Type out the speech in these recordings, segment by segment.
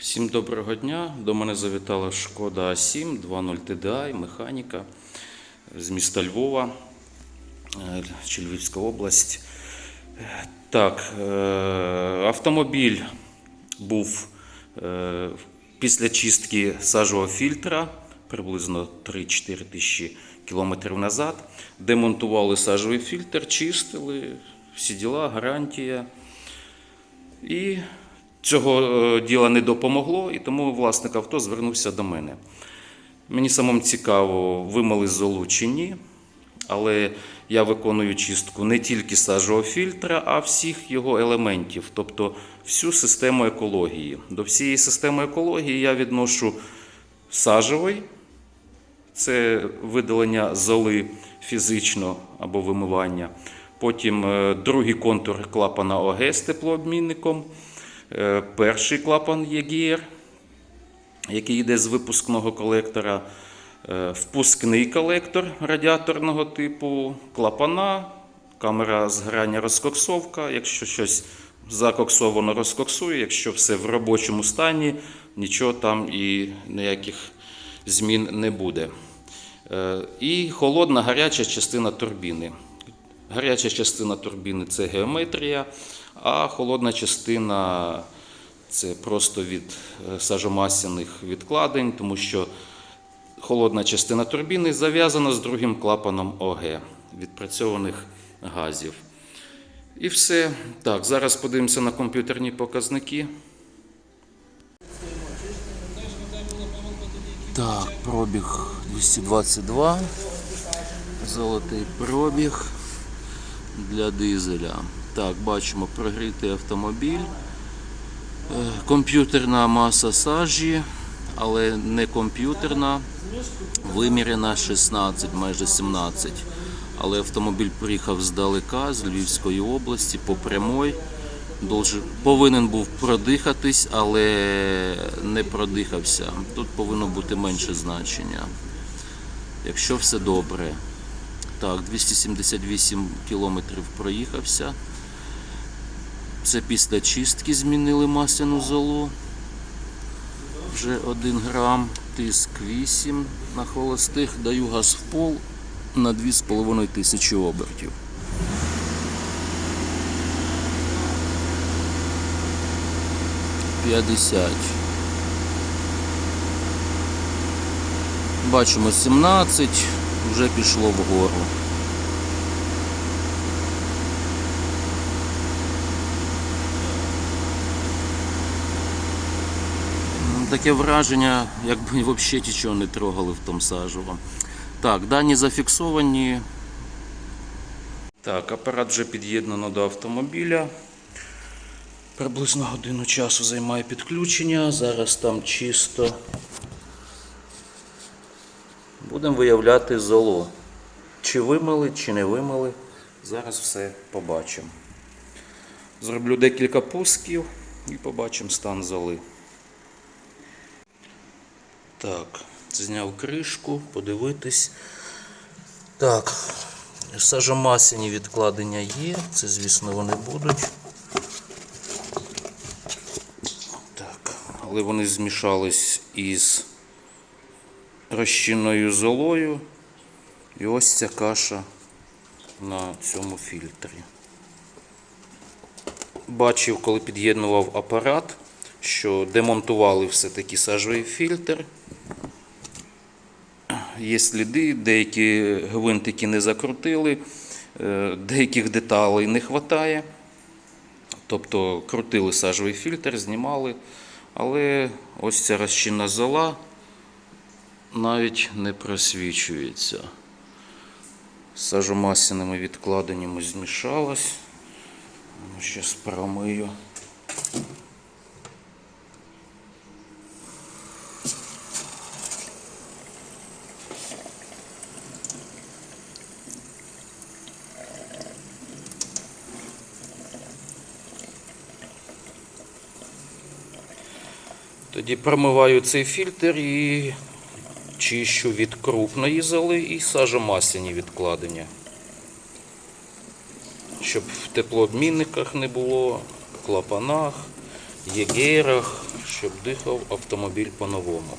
Всім доброго дня. До мене завітала шкода А7 2.0 TDI, механіка з міста Львова, е, чи Львівська область. Е, Так, е, автомобіль був після чистки сажового фільтра приблизно 3-4 тисячі кілометрів назад. Демонтували сажовий фільтр, чистили, всі діла, гарантія. І цього е, діла не допомогло, і тому власник авто звернувся до мене. Мені самому цікаво, вимили золу чи ні, але я виконую чистку не тільки сажового фільтра, а всіх його елементів, тобто всю систему екології. До всієї системи екології я відношу сажовий, це видалення золи фізично або вимивання. Потім е, другий контур клапана ОГ з теплообмінником, перший клапан ЄГР, який йде з випускного колектора, е, впускний колектор радіаторного типу, клапана, камера згорання розкоксовка. Якщо щось закоксовано, розкоксує, якщо все в робочому стані, нічого там і ніяких змін не буде. Е, І холодна гаряча частина турбіни. Гаряча частина турбіни це геометрія, а холодна частина це просто від е, сажомасяних відкладень, тому що холодна частина турбіни зав'язана з другим клапаном ОГ відпрацьованих газів. І все. Так, зараз подивимося на комп'ютерні показники. Так, пробіг 222. Золотий пробіг для дизеля. Так, бачимо прогрітий автомобіль. Е, Комп'ютерна маса сажі, але не комп'ютерна. Вимірена 16, майже 17. Але автомобіль приїхав здалека, з Львівської області, по прямой. Повинен був продихатись, але не продихався. Тут повинно бути менше значення. Якщо все добре. Так, 278 кілометрів проїхався. Це після чистки змінили масляну золу. Вже 1 грам, тиск 8 на холостих, даю газ в пол на 2,5 тисячі обертів. П'ятдесят. Бачимо 17, вже пішло вгору. Таке враження, якби взагалі нічого не трогали в тому сажево. Так, дані зафіксовані. Так, апарат вже під'єднано до автомобіля. Приблизно годину часу займає підключення. Зараз там чисто. Будемо виявляти золо. Чи вимили, чи не вимили. Зараз все побачимо. Зроблю декілька пусків і побачимо стан золи. Так, зняв кришку, подивитись. Так, сажомасяні відкладення є, це, звісно, вони будуть. Так, але вони змішались із розчинною золою. І ось ця каша на цьому фільтрі. Бачив, коли під'єднував апарат, що демонтували все-таки сажовий фільтр. Є сліди, деякі гвинтики не закрутили, е, деяких деталей не вистачає. Тобто крутили сажовий фільтр, знімали, але ось ця розчинна зола навіть не просвічується. З сажомасяними відкладеннями змішалась. Зараз промию. Тоді промиваю цей фільтр і чищу від крупної золи і сажомасляні відкладення. Щоб в теплообмінниках не було, клапанах, єгерах, щоб дихав автомобіль по-новому.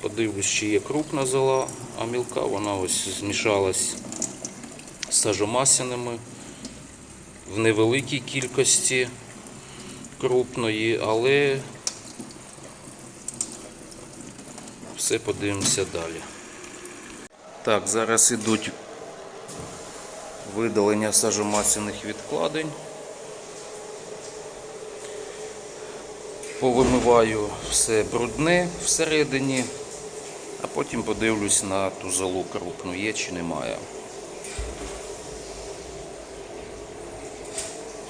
Подивлюсь, чи є крупна зола, а мілка вона ось змішалась з сажомасяними в невеликій кількості крупної, але все подивимося далі. Так, зараз ідуть видалення сажомасяних відкладень. Повимиваю все брудне всередині, а потім подивлюсь на ту залу крупну, є чи немає.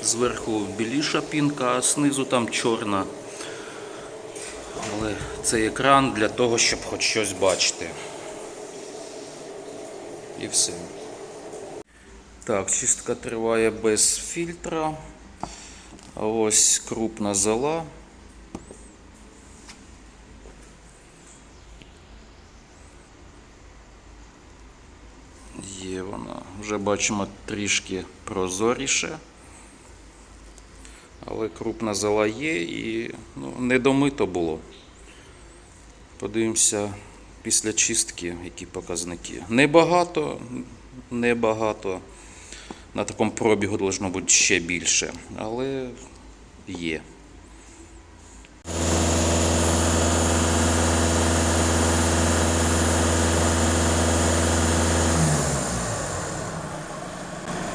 Зверху біліша пінка, а знизу там чорна. Але цей екран для того, щоб хоч щось бачити. І все. Так, чистка триває без фільтра. А ось крупна зола. Є вона. Вже бачимо трішки прозоріше. Але крупна зала є і ну, недомито було. Подивимося після чистки, які показники. Небагато, небагато. На такому пробігу должно бути ще більше, але є.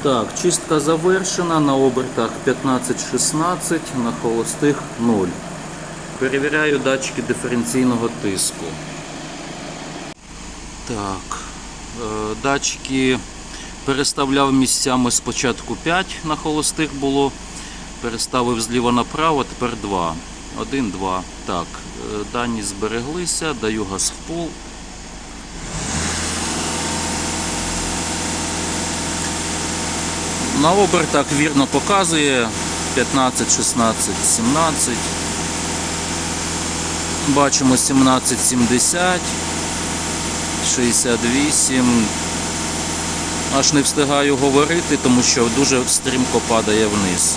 Так, чистка завершена на обертах 15-16, на холостих 0. Перевіряю датчики диференційного тиску. Так, е, датчики переставляв місцями спочатку 5 на холостих було, переставив зліва направо, тепер 2. 1, 2. Так, е, дані збереглися, даю газ в пол. На обертах вірно показує 15, 16, 17. Бачимо 17, 70, 68. Аж не встигаю говорити, тому що дуже стрімко падає вниз.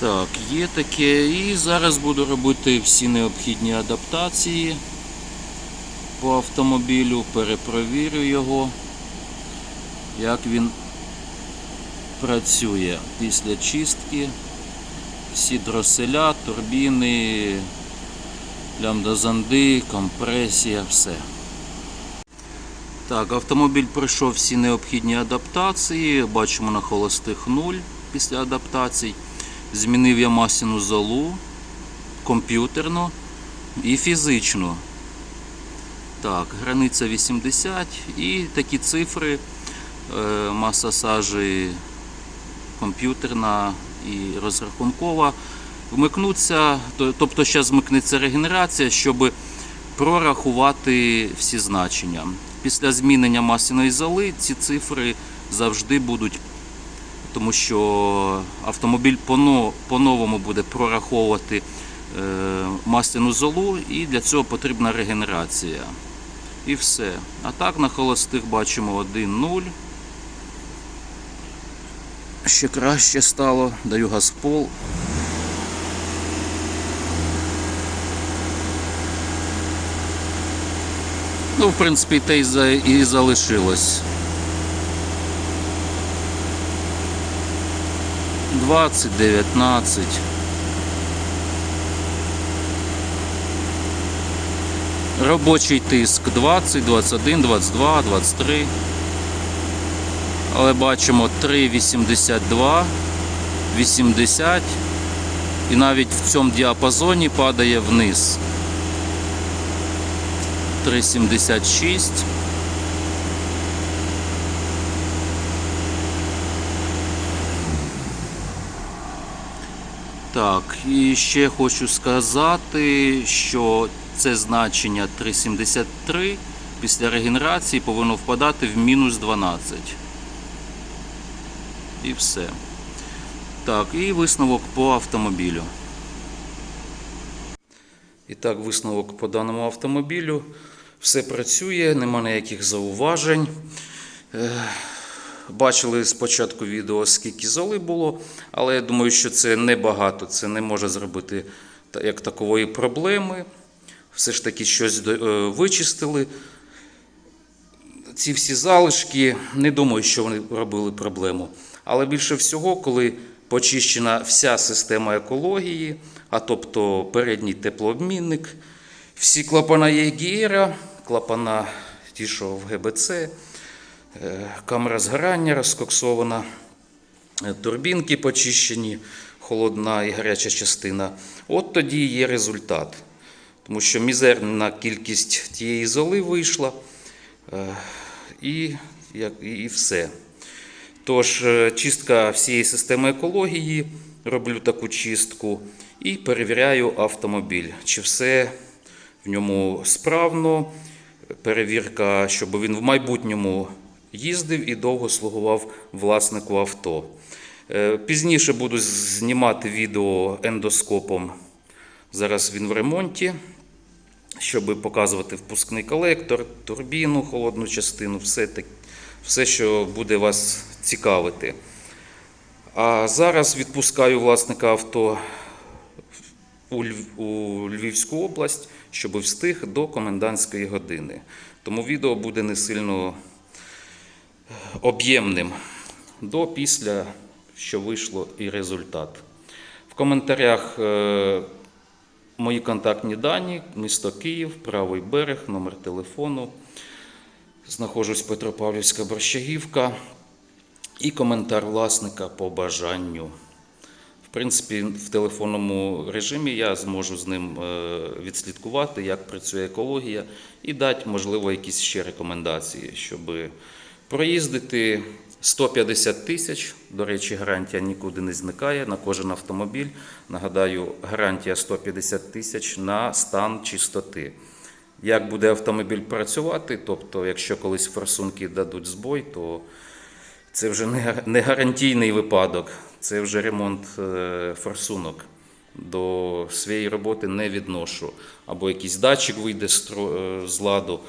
Так, є таке. І зараз буду робити всі необхідні адаптації по автомобілю, перепровірю його, як він працює після чистки. Всі дроселя, турбіни, лямбда-занди, компресія, все. Так, автомобіль пройшов всі необхідні адаптації. Бачимо на холостих 0 після адаптацій. Змінив я масляну залу, комп'ютерну і фізичну. Так, границя 80 і такі цифри, е, маса сажі комп'ютерна і розрахункова. Вмикнуться, тобто зараз змикнеться регенерація, щоб прорахувати всі значення. Після змінення масляної зали ці цифри завжди будуть тому що автомобіль по-новому буде прораховувати е, масляну золу і для цього потрібна регенерація. І все. А так на холостих бачимо 1-0. Ще краще стало. Даю газ в пол. Ну, в принципі, те і залишилось. 20, 19. Робочий тиск 20, 21, 22, 23. Але бачимо 3,82, 80. І навіть в цьому діапазоні падає вниз. 3,76. Так, і ще хочу сказати, що це значення 3,73 після регенерації повинно впадати в мінус 12. І все. Так, і висновок по автомобілю. І так, висновок по даному автомобілю. Все працює, нема ніяких зауважень. Бачили спочатку відео, скільки золи було, але я думаю, що це небагато. Це не може зробити як такової проблеми. Все ж таки щось е, вичистили. Ці всі залишки, не думаю, що вони робили проблему. Але більше всього, коли почищена вся система екології, а тобто передній теплообмінник, всі клапана ЄГІРа, клапана ті, що в ГБЦ, камера згорання розкоксована, е, турбінки почищені, холодна і гаряча частина. От тоді є результат. Тому що мізерна кількість тієї золи вийшла. Е, І, і все. Тож, е, чистка всієї системи екології, роблю таку чистку і перевіряю автомобіль, чи все в ньому справно. Перевірка, щоб він в майбутньому їздив і довго слугував власнику авто. Е, Пізніше буду знімати відео ендоскопом. Зараз він в ремонті щоб показувати впускний колектор, турбіну, холодну частину, все, все, що буде вас цікавити. А зараз відпускаю власника авто у Львівську область, щоб встиг до комендантської години. Тому відео буде не сильно об'ємним до після, що вийшло і результат. В коментарях е, Мої контактні дані, місто Київ, правий берег, номер телефону. Знаходжусь Петропавлівська Борщагівка. І коментар власника по бажанню. В принципі, в телефонному режимі я зможу з ним е, відслідкувати, як працює екологія, і дати, можливо, якісь ще рекомендації, щоб проїздити 150 тисяч. До речі, гарантія нікуди не зникає на кожен автомобіль. Нагадаю, гарантія 150 тисяч на стан чистоти. Як буде автомобіль працювати, тобто, якщо колись форсунки дадуть збой, то це вже не гарантійний випадок, це вже ремонт е, форсунок. До своєї роботи не відношу. Або якийсь датчик вийде з е, з ладу,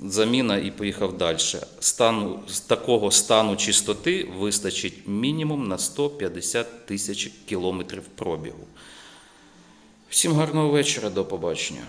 заміна і поїхав далі. Стану, такого стану чистоти вистачить мінімум на 150 тисяч кілометрів пробігу. Всім гарного вечора, до побачення.